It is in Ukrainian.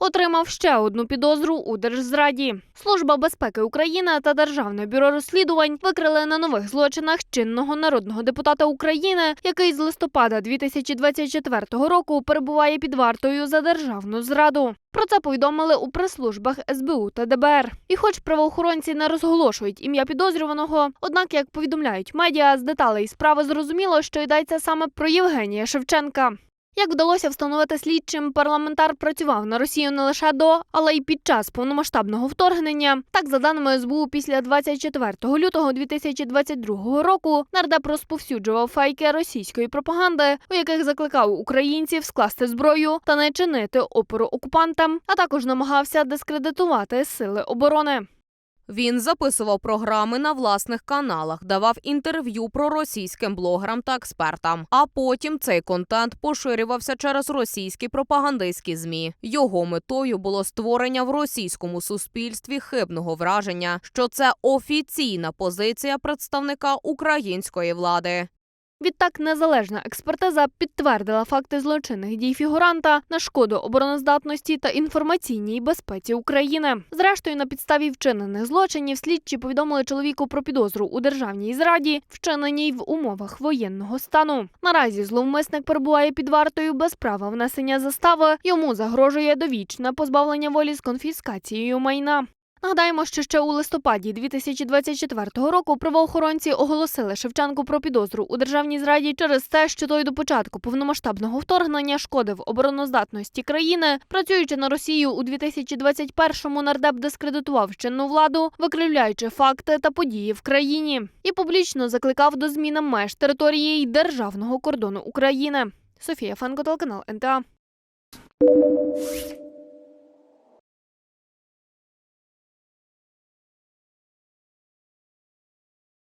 отримав ще одну підозру у держзраді. Служба безпеки України та Державне бюро розслідувань викрили на нових злочинах чинного народного депутата України, який з листопада 2024 року перебуває під вартою за державну зраду. Про це повідомили у прес-службах СБУ та ДБР. І, хоч правоохоронці не розголошують ім'я підозрюваного, однак, як повідомляють медіа, з деталей справи зрозуміло, що йдеться саме про Євгенія Шевченка. Як вдалося встановити слідчим, парламентар працював на Росію не лише до, але й під час повномасштабного вторгнення. Так, за даними СБУ, після 24 лютого 2022 року нардеп розповсюджував фейки російської пропаганди, у яких закликав українців скласти зброю та не чинити опору окупантам, а також намагався дискредитувати сили оборони. Він записував програми на власних каналах, давав інтерв'ю про російським блогерам та експертам. А потім цей контент поширювався через російські пропагандистські змі. Його метою було створення в російському суспільстві хибного враження, що це офіційна позиція представника української влади. Відтак, незалежна експертиза підтвердила факти злочинних дій фігуранта на шкоду обороноздатності та інформаційній безпеці України. Зрештою, на підставі вчинених злочинів слідчі повідомили чоловіку про підозру у державній зраді, вчиненій в умовах воєнного стану. Наразі зловмисник перебуває під вартою без права внесення застави. Йому загрожує довічне позбавлення волі з конфіскацією майна. Нагадаємо, що ще у листопаді 2024 року правоохоронці оголосили Шевченку про підозру у державній зраді через те, що той до початку повномасштабного вторгнення шкодив обороноздатності країни. Працюючи на Росію у 2021-му, нардеп дискредитував чинну владу, викривляючи факти та події в країні, і публічно закликав до зміни меж території й державного кордону України. Софія Фенко, телеканал НТА.